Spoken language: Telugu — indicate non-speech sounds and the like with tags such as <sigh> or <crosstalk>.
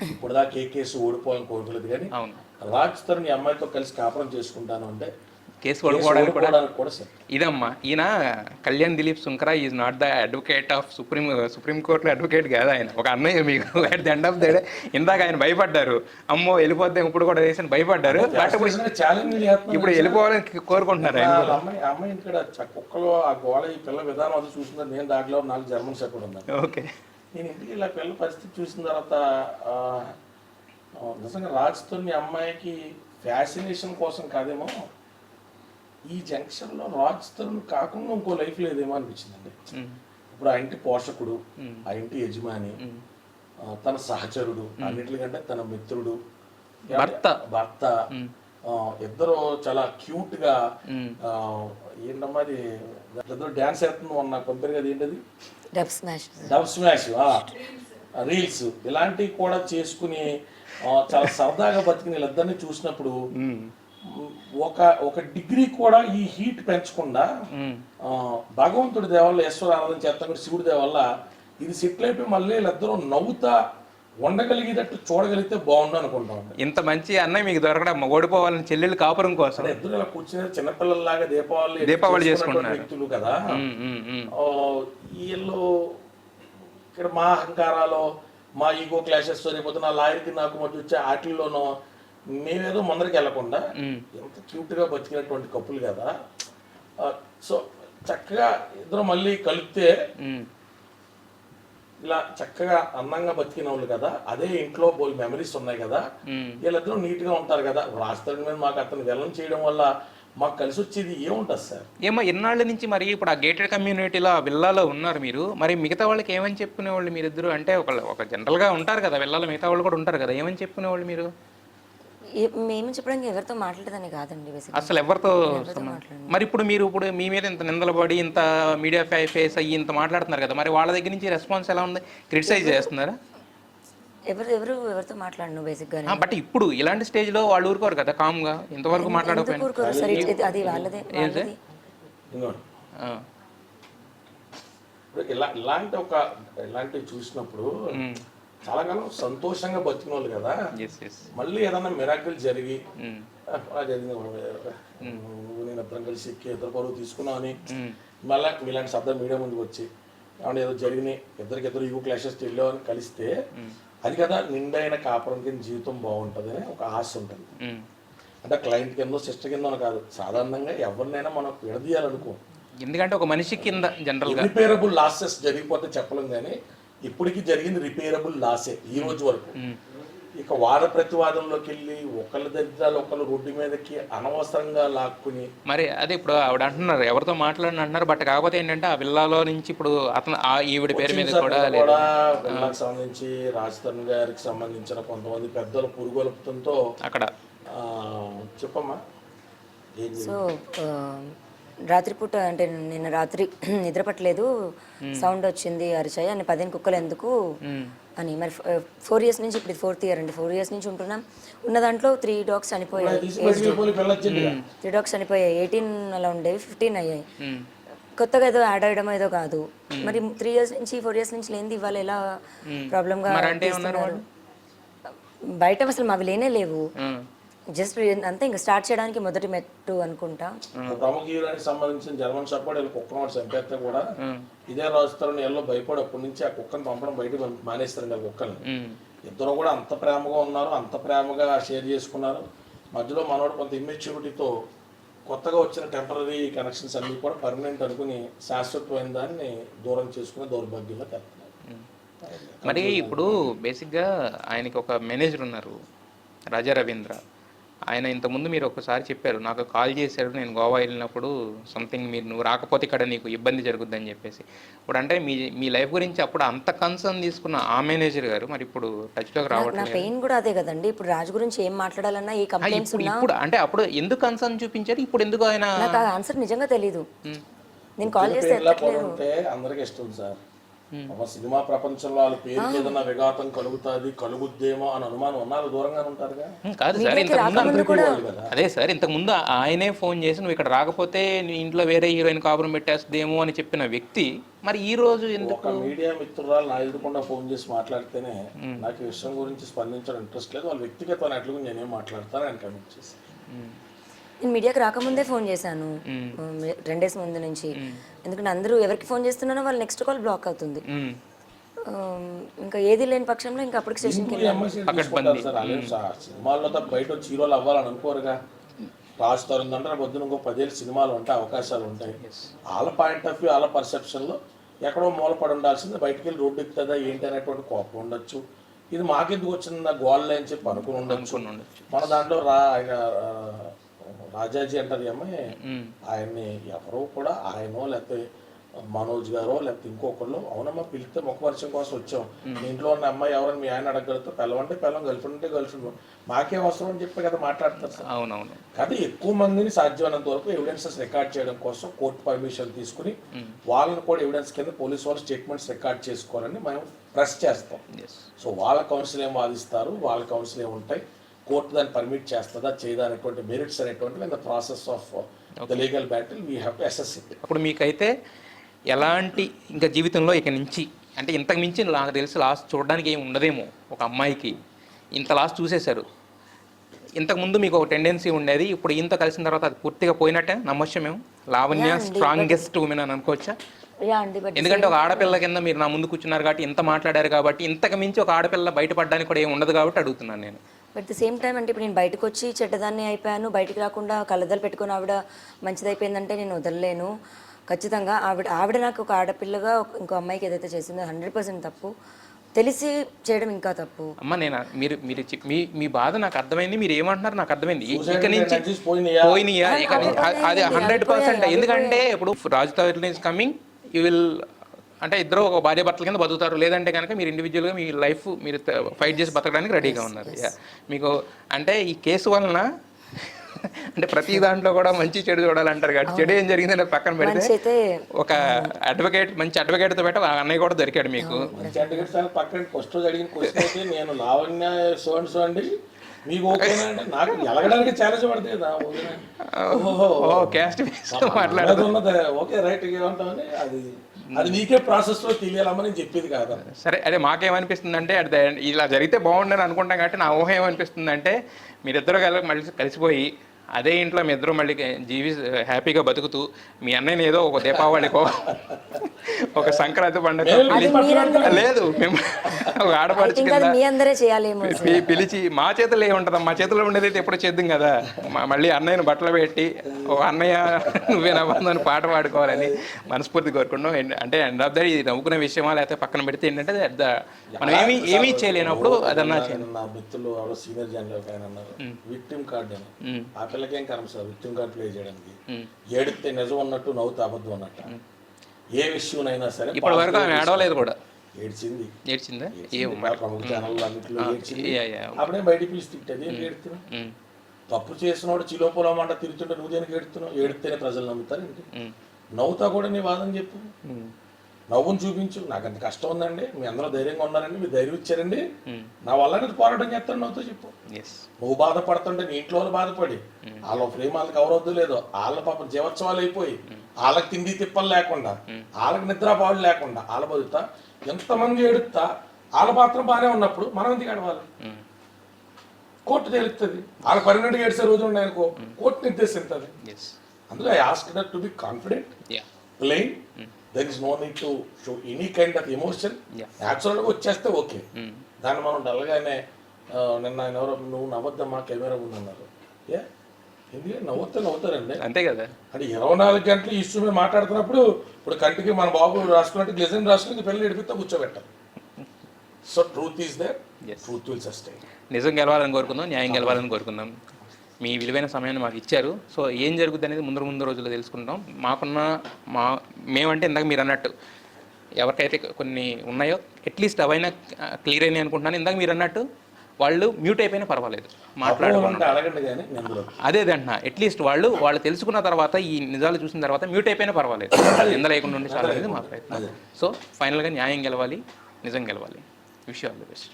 <laughs> ఇప్పుడు దాకా ఏ కేసు ఓడిపోవాలని కోరుకోలేదు కానీ అవును. రాజ్ తరుణ్ ఈ అమ్మాయితో కలిసి కాపురం చేసుకుంటాను అంటే కేసు ఓడిపోవడానికి కూడా ఇదమ్మా ఈయన Kalyan Dilip Sunkara is not the advocate of supreme supreme కోర్టులో అడ్వకేట్ కాదు ఆయన. ఒక అన్నయ్య మీకు. At the end of the day ఇందాక ఆయన భయపడ్డారు. అమ్మో వెళ్ళిపోతే ఇప్పుడు కూడా వేసిన భయపడ్డారు. బట్ ఇప్పుడు వెళ్ళిపోవాలని కోరుకుంటున్నారు ఆయన. అమ్మాయి ఇక్కడ కుక్కలో ఆ గోడ ఈ పిల్ల విధానం అది చూసిందా? నేను దాంట్లో నాలుగు జర్మన్ షెపర్డ్ ఉన్నాను ఓకే నేను ఇంటికి ఇలా పిల్ల పరిస్థితి చూసిన తర్వాత నిజంగా రాజుతో మీ అమ్మాయికి ఫ్యాసినేషన్ కోసం కాదేమో ఈ జంక్షన్లో రాజుతో కాకుండా ఇంకో లైఫ్ లేదేమో అనిపించిందండి. ఇప్పుడు ఆ ఇంటి పోషకుడు ఆ ఇంటి యజమాని తన సహచరుడు అన్నిటికంటే తన మిత్రుడు భర్త. ఇద్దరు చాలా క్యూట్గా ఏంటమ్మా అది? డాన్స్ వేస్తుంది మొన్న పంపారు కదా ఏంటది? Dub smash. Dub smash reels. ఇలాంటివి కూడా చేసుకుని చాలా సరదాగా బతికిన వీళ్ళిద్దరిని చూసినప్పుడు ఒక ఒక డిగ్రీ కూడా ఈ హీట్ పెంచకుండా భగవంతుడి దేవల్ల ఈశ్వర ఆరాధన చేస్తాం కూడా శివుడి దేవల్ల ఇది సెటిల్ అయిపోయి మళ్ళీ వీళ్ళిద్దరూ నవ్వుతా ఉండగలిగేటట్టు చూడగలిగితే బాగుండు అనుకుంటాం ఇంత మంచి అన్నయ్య మీకు దొరకడం? ఓడిపోవాలని చెల్లెలు కాపురం కోసం. ఇలా కూర్చుని చిన్నపిల్లల్లాగా దీపావళి దీపావళి చేసుకున్నటువంటి వ్యక్తులు కదా. వీళ్ళు ఇక్కడ మా అహంకారాలు మా ఈగో క్లాషెస్ రేపోతే నా లాయర్కి నాకు మధ్య వచ్చే ఆటల్లోనో మేమేదో ముందరికి వెళ్ళకుండా ఎంత క్యూట్గా బతికినటువంటి కప్పులు కదా. సో చక్కగా ఇద్దరు మళ్ళీ కలిపితే. ఇలా చక్కగా అందంగా బతికిన వాళ్ళు కదా అదే ఇంట్లో బోల్ మెమరీస్ ఉన్నాయి కదా. వీళ్ళిద్దరూ నీట్గా ఉంటారు కదా. రాష్ట్రం మీద మాకు అతను వెళ్ళం చేయడం వల్ల మాకు కలిసి వచ్చేది ఏముంటుంది సార్? ఏమో ఇన్నాళ్ళ నుంచి మరి ఇప్పుడు ఆ గేటెడ్ కమ్యూనిటీలో ఆ విల్లాలో ఉన్నారు మీరు. మరి మిగతా వాళ్ళకి ఏమని చెప్పుకునేవాళ్ళు మీరిద్దరు? అంటే ఒక ఒక జనరల్గా ఉంటారు కదా విల్లాలో మిగతా వాళ్ళు కూడా ఉంటారు కదా. ఏమని చెప్పుకునేవాళ్ళు మీరు? మేము చెప్పడానికి ఎవరితో మాట్లాడేదని కాదండి అసలు ఎవరితో మరి ఇప్పుడు మీరు ఇప్పుడు మీ మీద ఇంత నిందలు పడి ఇంత మీడియా ఫేస్ అయ్యి ఇంత మాట్లాడుతున్నారు కదా మరి వాళ్ళ దగ్గర నుంచి రెస్పాన్స్ ఎలా ఉంది? క్రిటిసైజ్ చేస్తున్నారా? ఎవరు ఎవరు ఎవరితో మాట్లాడను బేసిక్ గానే బట్ ఇప్పుడు ఇలాంటి స్టేజ్లో వాళ్ళు ఊరుకోరు కదా ఇంతవరకు ఊరుకోరు? సార్ ఇది- ఇది- అది వాళ్ళదే ఇలాంటి ఒక ఇలాంటివి చూసినప్పుడు చాలా కాలం సంతోషంగా బతికిన వాళ్ళు కదా మళ్ళీ ఏదన్నా మిరాకిల్ జరిగి ఉమ్, "ఆ, అలా జరిగింది నువ్వు నేను ఇద్దరం కలిసి ఎక్కి ఇద్దరు పరువు తీసుకున్నావు అని మళ్ళీ మీలాంటి శబ్దం మీడియా ముందుకు వచ్చి ఏమన్నా ఏదో జరిగినాయి ఇద్దరికి ఇద్దరు యూ క్లాషెస్ వెళ్ళామని కలిస్తే అది కదా నిండైన కాపురం కింద జీవితం బాగుంటుంది అని ఒక ఆశ ఉంటుంది. అంటే క్లయింట్ కిందో సిస్టర్ కిందో కాదు సాధారణంగా ఎవరినైనా మనం విడదీయాలనుకో. ఎందుకంటే ఒక మనిషి కింద రిపేరబుల్ లాసెస్ జరిగిపోతే చెప్పలేం కానీ ఇప్పటికి జరిగింది రిపేరబుల్ లాసే ఈ రోజు వరకు. ఇక వాద ప్రతివాదంలోకి వెళ్ళి ఒకళ్ళ దరిద్రాలు ఒకళ్ళు రోడ్డు మీదకి అనవసరంగా లాక్కుని మరి అదే ఇప్పుడు ఆవిడ అంటున్నారు ఎవరితో మాట్లాడిన అంటున్నారు బట్ కాకపోతే ఏంటంటే ఆ విల్లాలో నుంచి ఇప్పుడు అతను ఆ ఈవిడ పేరు మీద కూడా వీళ్ళకి సంబంధించి రాజధాని గారికి సంబంధించిన కొంతమంది పెద్దలు పురుగొలుపుతంతో అక్కడ. చెప్పమ్మా. సో రాత్రిపూట అంటే నిన్న రాత్రి <clears throat> నిద్ర పట్టలేదు సౌండ్ వచ్చింది అరిచాయి. అని పదిహేను కుక్కలు ఎందుకు అని. మరి ఫోర్ ఇయర్స్ నుంచి ఇప్పుడు ఫోర్త్ ఇయర్ అండి. ఫోర్ ఇయర్స్ నుంచి ఉంటున్నాం. ఉన్న దాంట్లో త్రీ డాగ్స్ చనిపోయాయి. త్రీ డాగ్స్ చనిపోయాయి. ఎయిటీన్ అలా ఉండేవి. ఫిఫ్టీన్ అయ్యాయి. కొత్తగా ఏదో యాడ్ అయ్యడం ఏదో కాదు. మరి త్రీ ఇయర్స్ నుంచి ఫోర్ ఇయర్స్ నుంచి లేనిది ఇవాళ ఎలా ప్రాబ్లమ్గా తీస్తున్నారు? బయట అసలు మావి లేనే లేవు. జస్ట్ అంతే ఇంకా స్టార్ట్ చేయడానికి మొదటి మెట్టు అనుకుంటా. ప్రముఖ హీరోయిన్ సంబంధించిన జర్మన్ షాప్ వీళ్ళు కుక్కను వాడు చంపేస్తే కూడా ఇదే రాజుతారని ఎల్లో భయపడి అప్పటి నుంచి ఆ కుక్కను పంపడం బయటకు పంపి- మానేస్తారు కదా కుక్కని. ఇద్దరు కూడా అంత ప్రేమగా ఉన్నారు అంత ప్రేమగా షేర్ చేసుకున్నారు. మధ్యలో మనోడు కొంత ఇమ్మెచ్యూరిటీతో కొత్తగా వచ్చిన టెంపరీ కనెక్షన్స్ అన్ని కూడా పర్మనెంట్ అనుకుని శాశ్వతమైన దాన్ని దూరం చేసుకునే దౌర్భాగ్యంలో వెళ్తున్నారు మరి ఇప్పుడు బేసిక్గా ఆయనకి ఒక మేనేజర్ ఉన్నారు రాజా రవీంద్ర. ఆయన ఇంతకుముందు మీరు ఒకసారి చెప్పారు నాకు కాల్ చేశాడు నేను గోవా వెళ్ళినప్పుడు సంథింగ్ మీరు నువ్వు రాకపోతే ఇక్కడ నీకు ఇబ్బంది జరుగుద్దని చెప్పేసి. ఇప్పుడు అంటే మీ మీ లైఫ్ గురించి అప్పుడు అంత కన్సర్న్ తీసుకున్న ఆ మేనేజర్ గారు మరి ఇప్పుడు టచ్లోకి నా రావట్లేదు. పెయిన్ కూడా అదే కదండి. ఇప్పుడు రాజు గురించి ఏం మాట్లాడాలన్నా ఏ కంప్లైంట్స్ ఇప్పుడు అంటే అప్పుడు ఎందుకు కన్సర్న్ చూపించారు? ఇప్పుడు ఎందుకు ఆయన నాకు ఆన్సర్ నిజంగా తెలీదు. నేను కాల్ చేస్తే అందరికి ఇష్టం సార్. ఒక సినిమా ప్రపంచంలో వాళ్ళ పేరుకి ఏదైనా విఘాతం కలుగుతుంది కలుగుద్దేమో అని అనుమానం ఉన్నారు దూరంగానే ఉంటారుగా. ఉమ్, కాదు సార్ మీడియాకి ఇంతకు ముందు రాకముందు కూడా అదే సార్ ఇంతకు ముందు ఆయనే ఫోన్ చేసి నువ్వు ఇక్కడ రాకపోతే నీ ఇంట్లో వేరే హీరోయిన్ కాపురం పెట్టేస్తుందేమో అని చెప్పిన వ్యక్తి మరి ఈ రోజు ఎందుకు ఒక మీడియా మిత్రురాలు నా ఎదురుకుండా ఫోన్ చేసి మాట్లాడితేనే నాకు ఈ విషయం గురించి స్పందించడం ఇంట్రెస్ట్ లేదు. వాళ్ళ వ్యక్తిగత ఎట్లా నేనేం మాట్లాడతాను ఆయన కమిట్ చేసి నేను మీడియాకి రాకముందే ఫోన్ చేశాను. రెండు డేస్ ముందు నుంచి. ఎందుకంటే అందరూ ఎవరికి ఫోన్ చేస్తున్నానో వాళ్ళు నెక్స్ట్ కాల్ బ్లాక్ అవుతుంది. ఇంకా ఏది లేని పక్షంలో ఇంకా అప్పటికి స్టేషన్కి సినిమాల్లో తప్ప బయట వచ్చి హీరోలు అవ్వాలని అనుకోరుగా. రాజు తరుణ్ అంటే పొద్దున ఇంకో పదేళ్ళు సినిమాలు ఉంటాయి అవకాశాలు ఉంటాయి. వాళ్ళ పాయింట్ ఆఫ్ వ్యూ వాళ్ళ పర్సెప్షన్లో ఎక్కడో మూలపడి ఉండాల్సింది బయటికి వెళ్ళి రోడ్డు ఎక్కుతుందా ఏంటి అనేటువంటి కోపం ఉండొచ్చు. ఇది మాకెందుకు వచ్చింది గోళ్ళే అని చెప్పి అనుకుని ఉండొచ్చు. మన దాంట్లో రా రాజాజీ అంటారు అమ్మాయి. ఆయన్ని ఎవరో కూడా ఆయనో లేకపోతే మనోజ్ గారో లేకపోతే ఇంకొకళ్ళు అవునమ్మా పిలిస్తే ముఖ పరిచయం కోసం వచ్చాం. మీ ఇంట్లో ఉన్న అమ్మాయి ఎవరని మీ ఆయన అడగలుగుతా పిల్లవంటే పిల్లం గర్ల్ ఫ్రెండ్ అంటే గర్ల్ ఫ్రెండ్ మాకే అవసరం అని చెప్పి కదా మాట్లాడతారు సార్. అవునవును. కానీ ఎక్కువ మందిని సాధ్యమైనంత వరకు ఎవిడెన్సెస్ రికార్డ్ చేయడం కోసం కోర్టు పర్మిషన్ తీసుకుని వాళ్ళని కూడా ఎవిడెన్స్ కింద పోలీస్ వాళ్ళు స్టేట్మెంట్స్ రికార్డ్ చేసుకోవాలని మేము ప్రెస్ చేస్తాం. సో వాళ్ళ కౌన్సిల్ ఏం వాదిస్తారు? వాళ్ళ కౌన్సిల్ ఏం ఉంటాయి? కోర్టు దాన్ని పర్మిట్ చేస్తుందా చేయదా అనేటువంటి మెరిట్స్ అనేటువంటివి the process of the legal battle we have to assess it అప్పుడు మీకైతే ఎలాంటి ఇంకా జీవితంలో ఇక నుంచి అంటే ఇంతకు మించి నాకు తెలిసి లాస్ట్ చూడడానికి ఏమి ఉండదేమో ఒక అమ్మాయికి. ఇంత లాస్ట్ చూసేశారు. ఇంతకుముందు మీకు ఒక టెండెన్సీ ఉండేది ఇప్పుడు ఇంత కలిసిన తర్వాత అది పూర్తిగా పోయినట్టే? నమ్మొచ్చు మేము? లావణ్య స్ట్రాంగెస్ట్ ఉమెన్ అని అనుకోవచ్చా? యా అండి బట్ ఎందుకంటే ఒక ఆడపిల్ల కింద మీరు నా ముందు కూర్చున్నారు కాబట్టి ఇంత మాట్లాడారు కాబట్టి ఇంతకు మించి ఒక ఆడపిల్ల బయటపడడానికి కూడా ఏమి ఉండదు కాబట్టి అడుగుతున్నాను నేను. బట్ ద సేమ్ టైం అంటే ఇప్పుడు నేను బయటకు వచ్చి చెడ్డదాన్ని అయిపోయాను బయటికి రాకుండా కళ్ళద్దలు పెట్టుకొని ఆవిడ మంచిదైపోయిందంటే నేను వదలలేను. ఖచ్చితంగా ఆవిడ ఆవిడ నాకు ఒక ఆడపిల్లగా ఒక- ఇంకో అమ్మాయికి ఏదైతే చేసిందో హండ్రెడ్ పర్సెంట్ తప్పు. తెలిసి చేయడం ఇంకా తప్పు. అమ్మ నేను మీరు మీరు మీ మీ బాధ నాకు అర్థమైంది మీరు ఏమంటున్నారు నాకు అర్థమైంది. ఇక నుంచి పోయినాయా? ఇక అది- అది హండ్రెడ్ పర్సెంట్. ఎందుకంటే ఇప్పుడు Raju Tavari is coming you will అంటే ఇద్దరు ఒక భార్య భర్తల కింద బతుకుతారు. లేదంటే కనుక మీరు ఇండివిజువల్గా మీ లైఫ్ మీరు ఫైట్ చేసి బతకడానికి రెడీగా ఉన్నారు. మీకు అంటే ఈ కేసు వలన <laughs> అంటే ప్రతి దాంట్లో కూడా మంచి చెడు చూడాలంటారు కాబట్టి చెడు ఏం జరిగిందంటే పక్కన పెడితే ఒక అడ్వకేట్ మంచి అడ్వకేట్తో పెట్ట ఆ అన్నయ్య కూడా దొరికాడు మీకు. మంచి అడ్వకేట్ సార్ పక్కన ఫస్ట్ అయితే నేను లావణ్య సో అండ్ సో అండి మీకు ఓకేనా అంటే నాకు ఎలగడానికి ఛాలెంజ్ పడుతుంది ఓహో. క్యాస్ట్ మాట్లాడు అది ఉన్నది. ఓకే రైట్ ఏమంటామని అది అది నీకే ప్రాసెస్లో తెలియాలమ్మని చెప్పేది కాదా. సరే అదే మాకేమనిపిస్తుంది అంటే అట్ ద end ఇలా జరిగితే బాగుండని అనుకుంటాం కాబట్టి నా ఊహ ఏమనిపిస్తుంది అంటే మీరిద్దరు కలిసి కలిసిపోయి అదే ఇంట్లో మీ ఇద్దరు మళ్ళీ జీవి హ్యాపీగా బతుకుతూ మీ అన్నయ్యని ఏదో ఒక దీపావళికో ఒక సంక్రాంతి పండుగ లేదు మేము ఒక ఆడపడుచు పిలిచి మా చేతిలో ఏముంటుందా మా చేతిలో ఉండేది అయితే ఎప్పుడు చేద్దాం కదా? మ- మళ్ళీ అన్నయ్యను బట్టలు పెట్టి ఓ అన్నయ్య నువ్వే నవ్వుందని పాట పాడుకోవాలని మనస్ఫూర్తి కోరుకున్నాం అంటే ఎండ్ ఆఫ్ ద ఇది నవ్వుకునే విషయమా లేకపోతే పక్కన పెడితే ఏంటంటే మనం ఏమి ఏమీ చేయలేనప్పుడు అదన్నా చేయాలి. నా మిత్రులు సీనియర్ విక్టిమ్ కార్డ్ పిల్లకేం కరం సార్? విక్టిమ్ కార్డ్ ప్లే చేయడానికి. ఏడితే నిజం ఉన్నట్టు నవ్వుతే అబద్ధం అన్నట్టు. ఏ విషయంనైనా సరే ఇప్పటి వరకు ఆమె ఏడవలేదు కూడా. ఏడ్చింది. ఏడ్చిందా? ప్రముఖ ఛానల్ అన్నింటిలో ఏడ్చింది. అప్పుడే బయటికి పిలిచి తిట్టేది ఏం ఏడుతున్నావు? ఉమ్, తప్పు చేసినోడు చిలో పొలమంట తిరుగుతుంటే నువ్వు దేనికి ఏడుతున్నావు? ఏడితేనే ప్రజలు నమ్ముతారు నవ్వుతా కూడా నీ వాదన చెప్పు. నవ్వుని చూపించు. నాకు అంత కష్టం ఉందండి. మీ అందరూ ధైర్యంగా ఉన్నారండి. మీరు ధైర్యం ఇచ్చారండి. నా వల్ల నేను పోరాటం చేస్తాను నవ్వుతో చెప్పు. నువ్వు బాధపడుతుంటే నీ ఇంట్లో వాళ్ళు బాధపడి. వాళ్ళ ప్రేమ వాళ్ళకి ఎవరొద్దు లేదో వాళ్ళ పాప జీవోత్సవాలు అయిపోయి వాళ్ళకి తిండి తిప్పలు లేకుండా వాళ్ళకి నిద్రపాడు లేకుండా వాళ్ళ బతుకుతా ఎంతమంది ఏడుస్తా వాళ్ళ పాత్ర బాగానే ఉన్నప్పుడు మనం ఎందుకు ఏడవాలి? కోర్టు తెలుస్తుంది వాళ్ళ పన్నెండు ఏడ్చే రోజులు ఉన్నాయనుకో కోర్టు నిర్దేశిస్తుంది ఎస్ అందులో I ask that to be confident yeah plain there is no need to show any kind of emotion. న్యాచురల్గా వచ్చేస్తే ఓకే ఉమ్, దాన్ని మనం డల్గానే నిన్న ఆయన ఎవరో నువ్వు నవ్వద్దమ్మా కెమెరా ఉందన్నారు ఏ ఎందుకంటే నవ్వుతే నవ్వుతారండి. అంతే కదా. అంటే ఇరవై నాలుగు గంటలు ఇష్యూ మీద మాట్లాడుతున్నప్పుడు ఇప్పుడు కంటికి మన బాబు రాసుకున్నట్టు గ్లెజన్ రాసుకుని పిల్లలు ఎడిపితే కూర్చోబెట్టాలి. So truth is there Yes. Truth will sustain నిజం గెలవాలని కోరుకుందాం న్యాయం గెలవాలని కోరుకుందాం. మీ విలువైన సమయాన్ని మాకు ఇచ్చారు. సో ఏం జరుగుతుంది అనేది ముందు ముందు రోజుల్లో తెలుసుకుంటాం. మాకున్న మా మేమంటే ఇందాక మీరు అన్నట్టు ఎవరికైతే కొన్ని ఉన్నాయో అట్లీస్ట్ అవైనా క్లియర్ అయినాయి అనుకుంటున్నాను. ఇందాక మీరు అన్నట్టు వాళ్ళు మ్యూట్ అయిపోయినా పర్వాలేదు. మాట్లాడకుండా అదే అంటున్నా. అట్లీస్ట్ వాళ్ళు వాళ్ళు తెలుసుకున్న తర్వాత ఈ నిజాలు చూసిన తర్వాత మ్యూట్ అయిపోయినా పర్వాలేదు. నింద లేకుండా ఉండి చాలా అనేది మా ప్రయత్నం. సో ఫైనల్గా న్యాయం గెలవాలి నిజం గెలవాలి. Wish all the best